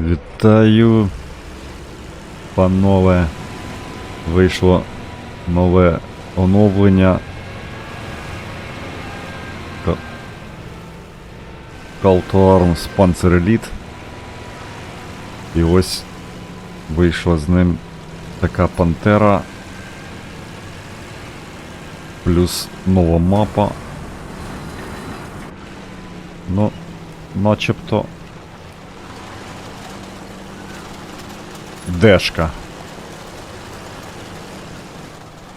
Вітаю, панове. Вийшло нове оновлення. Call to Arms Panzer Elite. І ось вийшла з ним така пантера. Плюс нова мапа. Ну, начебто Дешка.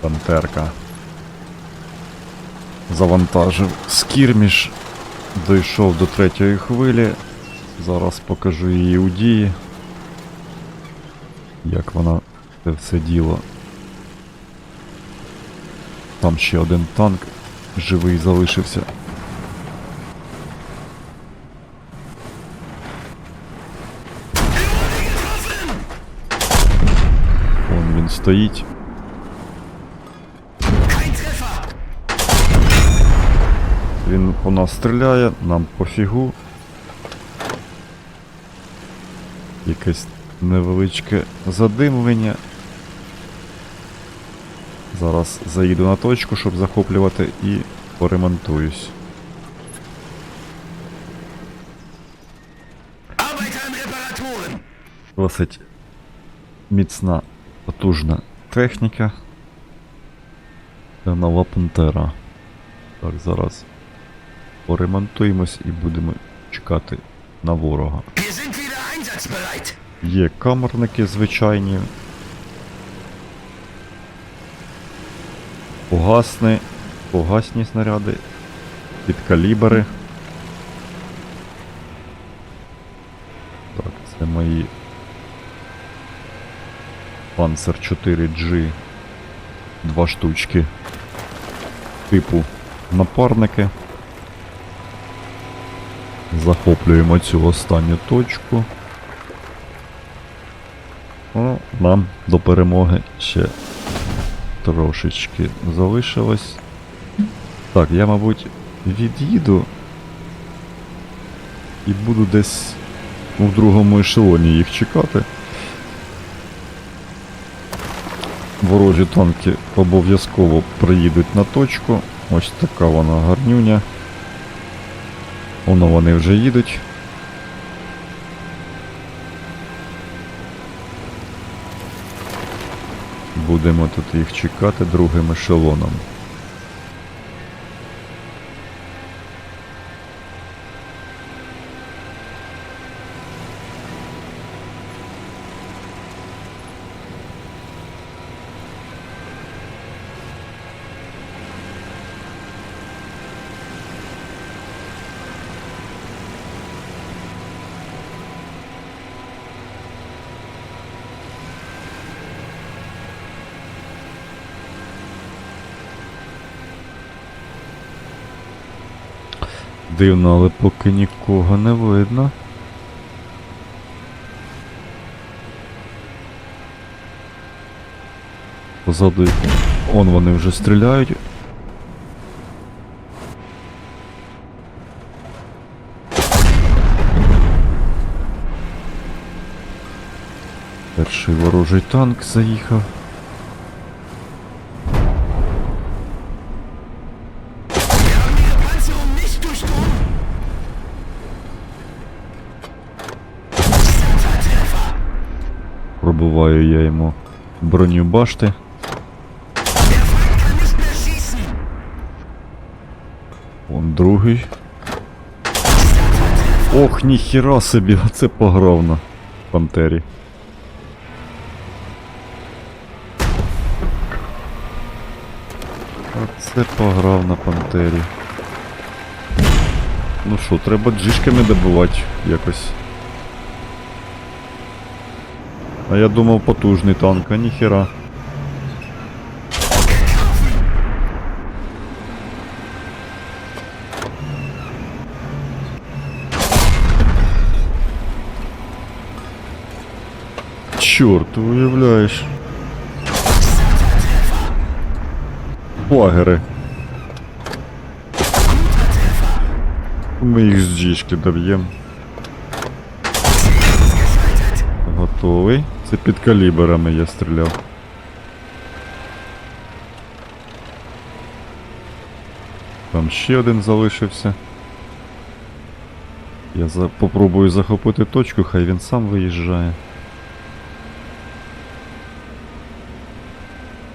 Пантерка. Завантажив скірміш. Дійшов до третьої хвилі. Зараз покажу її у дії. Як вона це все діло. Там ще один танк живий залишився. Вон він стоїть. Він по нас стріляє, нам пофігу. Якесь невеличке задимлення. Зараз заїду на точку, щоб захоплювати і поремонтуюсь. Досить міцна, потужна техніка. Це нова пантера. Так, зараз поремонтуємось і будемо чекати на ворога. Є камерники звичайні. Погасни, погасні снаряди, підкалібри. Так, це мої Panzer 4G. Два штучки. Типу напарники. Захоплюємо цю останню точку. Ну, нам до перемоги ще трошечки залишилось. Так, я, мабуть, від'їду і буду десь у другому ешелоні їх чекати. Ворожі танки обов'язково приїдуть на точку. Ось така вона гарнюня. Воно вони вже їдуть. Будемо тут їх чекати другим ешелоном. Дивно, але поки нікого не видно. Позаду Он вони вже стріляють. Перший ворожий танк заїхав. Пробиваю я йому броню башти. Вон другий. Ох, ніхіра собі, це пограв на пантері. Оце пограв на пантері. Ну що, треба джишками добивати якось. А я думав потужний танк, а ніхіра. Чорт, уявляєш. Багери. Ми їх з джішки доб'ємо. Готовий. Це під каліберами я стріляв. Там ще один залишився. Я за... попробую захопити точку, хай він сам виїжджає.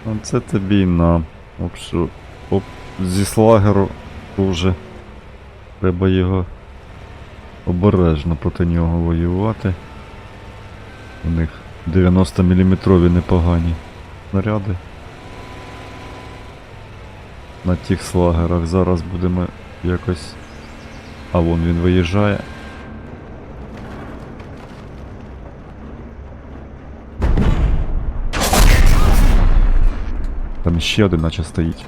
А це тобі нам. Оп. Оп, зі слагеру вже. Треба його обережно проти нього воювати. У них 90 мм непогані снаряди. На тих слагерах зараз будемо якось. А вон він виїжджає. Там ще один наче стоїть.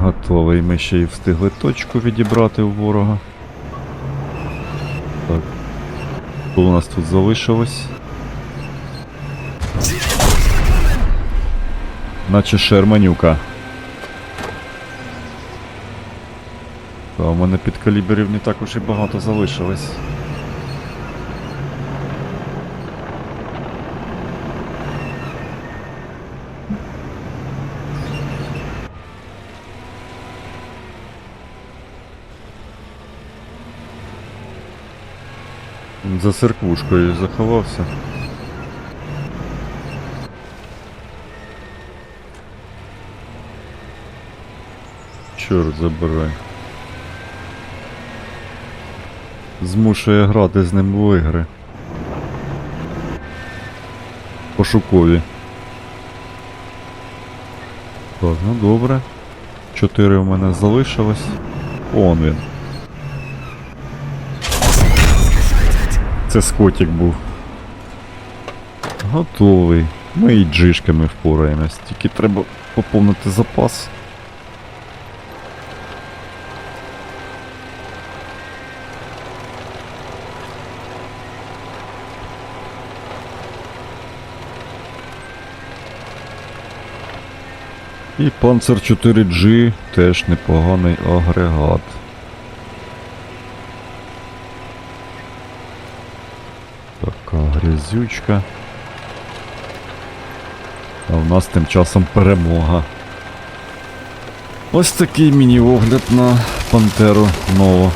Готовий. Ми ще й встигли точку відібрати у ворога. Так. Що у нас тут залишилось? Наче шерманюка. Та у мене під каліберів не так уж і багато залишилось. За церквушкою заховався. Чорт забирай. Змушує грати з ним в ігри. Пошукові. Так, ну добре. Чотири у мене залишилось. Он він. Це скотік був. Готовий. Ми і джишками впораємось. Тільки треба поповнити запас. І Panzer 4G теж непоганий агрегат. Така грязючка. А в нас тим часом перемога. Ось такий міні-огляд на Пантеру нову.